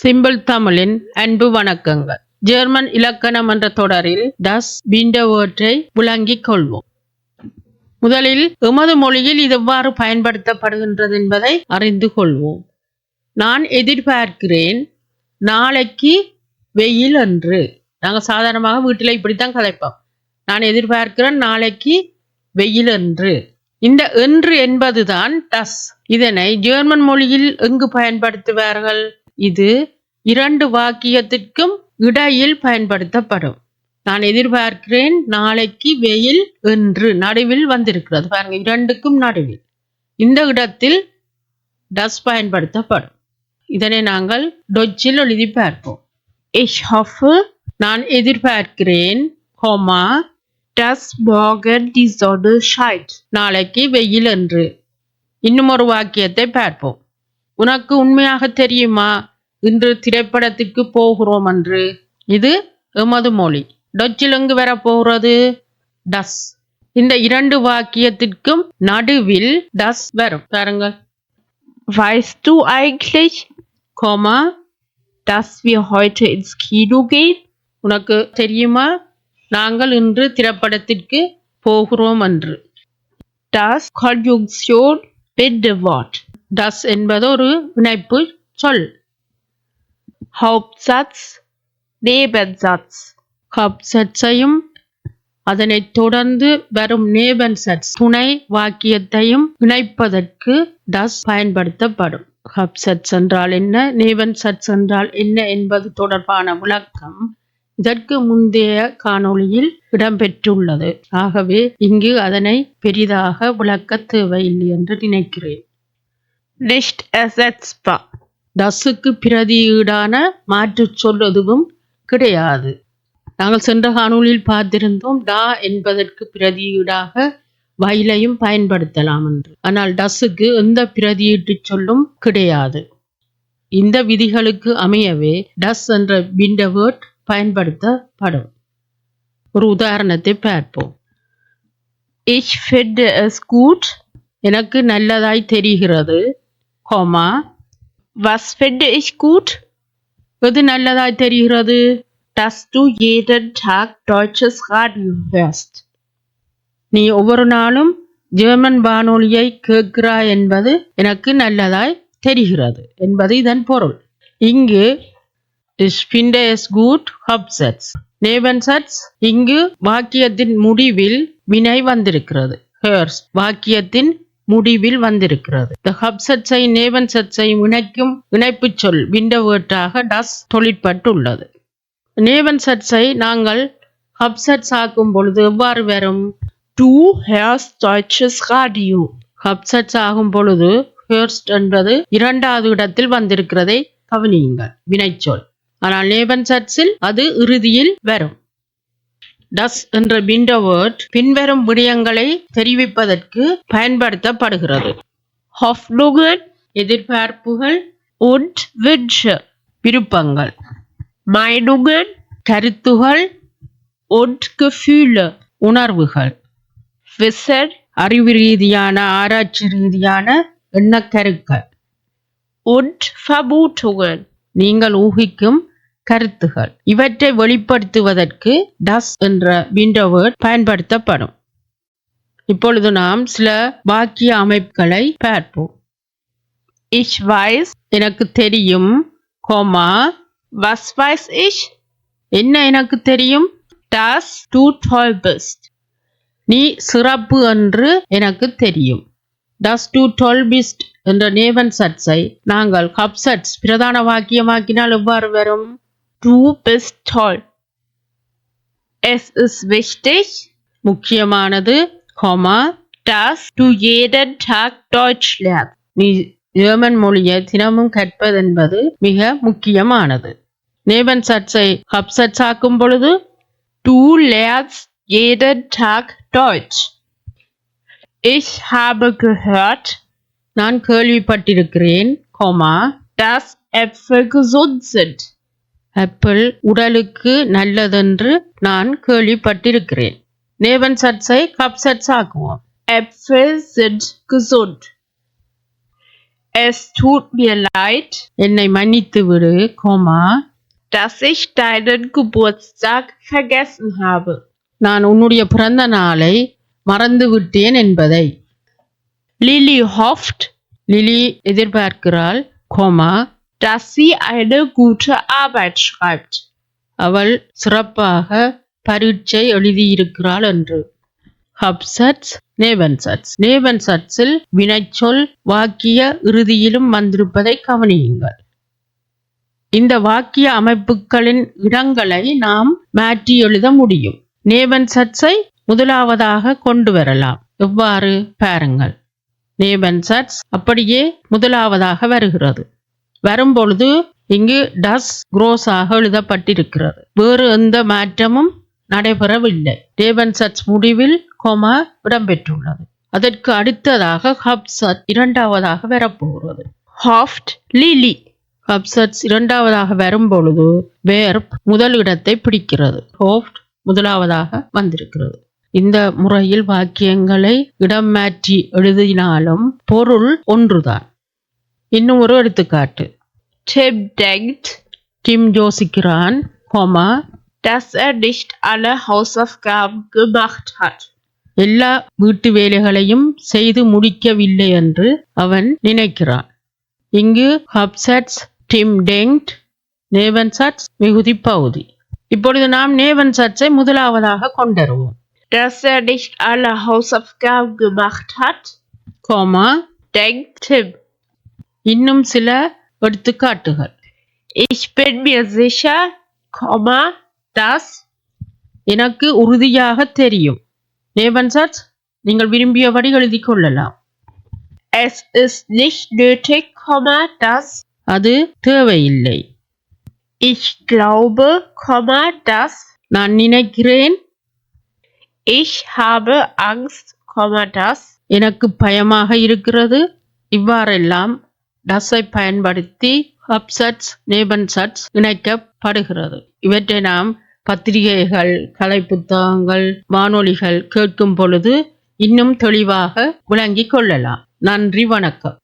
Simple தமிழின் அன்பு வணக்கங்கள். ஜெர்மன் இலக்கணம் என்ற தொடரில் டஸ் பிண்டவேர்ட்டை விளங்கிக் கொள்வோம். முதலில் எமது மொழியில் இது எவ்வாறு பயன்படுத்தப்படுகின்றது என்பதை அறிந்து கொள்வோம். நான் எதிர்பார்க்கிறேன் நாளைக்கு வெயில் என்று நாங்கள் சாதாரணமாக வீட்டில் இப்படித்தான் கதைப்போம். நான் எதிர்பார்க்கிறேன் நாளைக்கு வெயில் என்று இந்த என்று என்பதுதான் டஸ் இதனை ஜெர்மன் மொழியில் எங்கு பயன்படுத்துவார்கள்? இது இரண்டு வாக்கியத்திற்கும் இடையில் பயன்படுத்தப்படும். நான் எதிர்பார்க்கிறேன் நாளைக்கு வெயில் என்று நடுவில் வந்திருக்கிறது. பாருங்க இரண்டுக்கும் நடுவில். இந்த இடத்தில் டஸ் பயன்படுத்தப்படும். இதனை நாங்கள் டொச்சில் எழுதி பார்ப்போம். இஷ் ஹஃப் நான் எதிர்பார்க்கிறேன் ஹோமா டஸ் morgen die Sonne நாளைக்கு வெயில் என்று. இன்னும் ஒரு வாக்கியத்தை பார்ப்போம். உனக்கு உண்மையாக தெரியுமா? இன்று திரைப்படத்திற்கு போகிறோம் என்று இது எமது மொழி. டொச்சில் எங்கு வர போகிறது. டஸ். இந்த இரண்டு வாக்கியத்திற்கும் நடுவில் டஸ் வரும். பாருங்கள். Weißt du eigentlich, comma dass wir heute ins Kino gehen? உனக்கு தெரியுமா? நாங்கள் இன்று திரைப்படத்திற்கு போகிறோம் என்று Das Konjunktion Bindewort. டஸ் என்பது ஒரு இணைப்பு சொல். Hauptsatz, Nebensatz. ஹப்சட்ஸையும் அதனைத் தொடர்ந்து வரும் நேபன்சட்ஸ் துணை வாக்கியத்தையும் இணைப்பதற்கு டஸ் பயன்படுத்தப்படும் ஹப்சட்ஸ் என்றால் என்ன நேபன் சட்ஸ் என்றால் என்ன என்பது தொடர்பான விளக்கம் இதற்கு முந்தைய காணொளியில் இடம்பெற்றுள்ளது ஆகவே இங்கு அதனை பெரிதாக விளக்க தேவையில்லை என்று நினைக்கிறேன் நெக்ஸ்ட் ersetzbar. டஸ்ஸுக்கு பிரதியீடான மாற்று சொல் எதுவும் கிடையாது. நாங்கள் சென்ற காணொலியில் பார்த்திருந்தோம் டா என்பதற்கு பிரதியீடாக வயலையும் பயன்படுத்தலாம் என்று. ஆனால் டஸ்ஸுக்கு எந்த பிரதியீட்டு சொல்லும் கிடையாது. இந்த விதிகளுக்கு அமையவே டஸ் என்ற பிண்டவேர்ட் பயன்படுத்தப்படும். ஒரு உதாரணத்தை பார்ப்போம். இச் ஃபெட் ஸ்கூட் எனக்கு நல்லதாய் தெரிகிறது comma Was finde ich gut? எது நல்லதாய் தெரிகிறது Dass du jeden Tag deutsches Radio hörst. நீ ஒவ்வொரு நாளும் ஜெர்மன் வானொலியை கேட்கிறாய் என்பது எனக்கு நல்லதாய் தெரிகிறது என்பது இதன் பொருள் இங்கு ich finde es gut Hauptsatz செட்ஸ் இங்கு வாக்கியத்தின் முடிவில் வினை வந்திருக்கிறது ஹேர்ஸ் வாக்கியத்தின் முடிவில் வந்திருக்கிறது. இந்த நேவன் நேவன்சட்ஸை இணைக்கும் இணைப்பு சொல் விண்டவேட்டாக டஸ் தொழிற்பட்டுள்ளது. நேவன்சட்ஸை நாங்கள் ஹப்சட்ஸ் ஆக்கும் பொழுது எவ்வாறு வரும்? Du hörst deutsches ஹப் ஹப்சட்ஸ் ஆகும் பொழுது ஹேர்ஸ்ட் என்பது இரண்டாவது இடத்தில் வந்திருக்கிறதை கவனியுங்கள். வினைச்சொல். ஆனால் நேபன் சட்ஸில் அது இறுதியில் வரும். டஸ் என்ற பிண்டவேர்ட் பின்வரும் விடயங்களை தெரிவிப்பதற்கு பயன்படுத்தப்படுகிறது. Hoffnungen எதிர்பார்ப்புகள் உட் விட் விருப்பங்கள். Meinungen கருத்துகள் und உணர்வுகள். Wissen அறிவு ரீதியான ஆராய்ச்சி ரீதியான எண்ணக்கருக்கள். Und ஃபபூட்டுகள் நீங்கள் ஊகிக்கும் கருத்துகள். இவற்றை வெளிப்படுத்துவதற்கு டஸ் என்ற விண்டோவேர்ட் பயன்படுத்தப்படும். இப்பொழுது நாம் சில வாக்கிய அமைப்புகளை பார்ப்போம். இஷ் வாய்ஸ் எனக்கு தெரியும் கோமா வஸ் வாய்ஸ் இஷ் என்ன எனக்கு தெரியும்? டாஸ் டூ டால் பெஸ்ட் நீ சிறப்பு என்று எனக்கு தெரியும். டஸ் டு டொல்பிஸ்ட் என்ற நேவன் சட்ஸை நாங்கள் கப்சட்ஸ் பிரதான வாக்கியமாக்கினால் எவ்வாறு வரும்? Du bist toll. Es ist wichtig, முக்கியமானது comma dass du jeden Tag Deutsch lernst. நீ ஜெர்மன் மொழியை தினமும் கற்பதென்பது மிக முக்கியமானது நேபன் சட்ஸை ஹப்சட்ஸ் ஆக்கும் பொழுது Du lernst jeden Tag Deutsch. Ich habe gehört, நான் கேள்விப்பட்டிருக்கிறேன் coma dass Äpfel gesund sind. Apple உடலுக்கு நல்லதென்று நான் கேள்விப்பட்டிருக்கிறேன். நேபன் சட்ஸை கப்சட்ஸ் ஆக்குவோம். Äpfel sind gesund. Es tut mir leid, என்னை மன்னித்து விடு comma. Dass ich deinen Geburtstag vergessen habe. நான் உன்னுடைய பிறந்த நாளை மறந்து விட்டேன் என்பதை. Lilly hofft, லிலி எதிர்பார்க்கிறாள் coma. Dass sie eine gute Arbeit schreibt. அவள் சிறப்பாக பரீட்சை எழுதியிருக்கிறாள் என்று. ஹப்சட்ஸ் நேவன்சட்ஸ் நேவன்சட்ஸில் வினைச்சொல் வாக்கிய இறுதியிலும் வந்திருப்பதை கவனியுங்கள். இந்த வாக்கிய அமைப்புகளின் இடங்களை நாம் மாற்றி எழுத முடியும். நேவன்சட்ஸை முதலாவதாக கொண்டு வரலாம். எவ்வாறு? பாருங்கள். நேவன்சட்ஸ் அப்படியே முதலாவதாக வருகிறது. வரும்பொழுது இங்கு டஸ் குரோஸாக எழுதப்பட்டிருக்கிறது. வேறு எந்த மாற்றமும் நடைபெறவில்லை. டேவன் சட்ஸ் முடிவில் கொமா இடம்பெற்றுள்ளது. அதற்கு அடுத்ததாக ஹப்சட் இரண்டாவதாக வரப்போகிறது. ஹாஃப்ட் Lilly. ஹப்சட்ஸ் இரண்டாவதாக வரும்பொழுது வேர்ப் முதல் இடத்தை பிடிக்கிறது. ஹோஃப்ட் முதலாவதாக வந்திருக்கிறது. இந்த முறையில் வாக்கியங்களை இடம் மாற்றி எழுதினாலும் பொருள் ஒன்றுதான். இன்னும் ஒரு எடுத்துக்காட்டு Tim denkt, டிம் யோசிக்கிறான் comma dass er nicht alle Hausaufgaben gemacht hat. எல்லா வீட்டு வேலைகளையும் செய்து முடிக்கவில்லை என்று அவன் நினைக்கிறான் இங்கு ஹப்சட்ஸ் டிம் டெங்ட் நேவன்சட்ஸ் மிகுதி பகுதி இப்பொழுது நாம் நேவன்சட்ஸை முதலாவதாக கொண்டருவோம் Dass er nicht alle Hausaufgaben gemacht hat, comma denkt Tim. இன்னும் சில எடுத்துக்காட்டுகள். Ich bin mir sicher, Komma, எனக்கு உறுதியாக தெரியும். நேவன்சட்ஸ் நீங்கள் விரும்பியபடி எழுதி கொள்ளலாம். Es ist nicht nötig, Komma, dass அது தேவையில்லை. Ich glaube, Komma, dass நான் நினைக்கிறேன். Ich habe Angst, Komma, எனக்கு பயமாக இருக்கிறது. இவ்வாறெல்லாம் டஸ்ஸை பயன்படுத்தி ஹப்சட்ஸ் நேபன்சட்ஸ் இணைக்கப்படுகிறது. இவற்றை நாம் பத்திரிகைகள் கலை புத்தகங்கள் வானொலிகள் கேட்கும் பொழுது இன்னும் தெளிவாக விளங்கிக் கொள்ளலாம். நன்றி வணக்கம்.